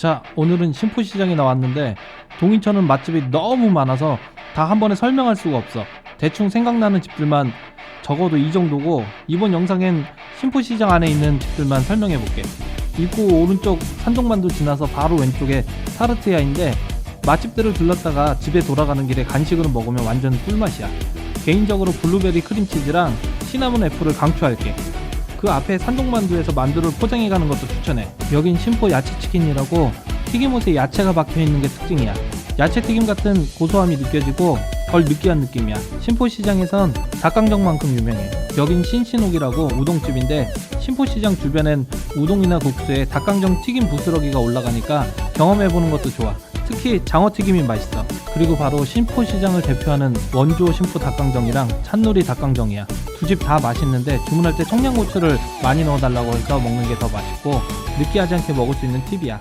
자, 오늘은 신포시장에 나왔는데 동인천은 맛집이 너무 많아서 다 한 번에 설명할 수가 없어. 대충 생각나는 집들만 적어도 이 정도고 이번 영상엔 신포시장 안에 있는 집들만 설명해 볼게. 입구 오른쪽 산동만두 지나서 바로 왼쪽에 타르트야인데 맛집들을 들렀다가 집에 돌아가는 길에 간식으로 먹으면 완전 꿀맛이야. 개인적으로 블루베리 크림치즈랑 시나몬 애플을 강추할게. 그 앞에 산동만두에서 만두를 포장해 가는 것도 추천해. 여긴 심포 야채치킨이라고 튀김옷에 야채가 박혀 있는 게 특징이야. 야채 튀김 같은 고소함이 느껴지고 덜 느끼한 느낌이야. 심포시장에선 닭강정만큼 유명해. 여긴 신신옥이라고 우동집인데 심포시장 주변엔 우동이나 국수에 닭강정 튀김 부스러기가 올라가니까 경험해보는 것도 좋아. 특히 장어튀김이 맛있어. 그리고 바로 심포시장을 대표하는 원조 심포 닭강정이랑 찬누리 닭강정이야. 두 집 다 맛있는데 주문할 때 청양고추를 많이 넣어달라고 해서 먹는 게 더 맛있고 느끼하지 않게 먹을 수 있는 팁이야.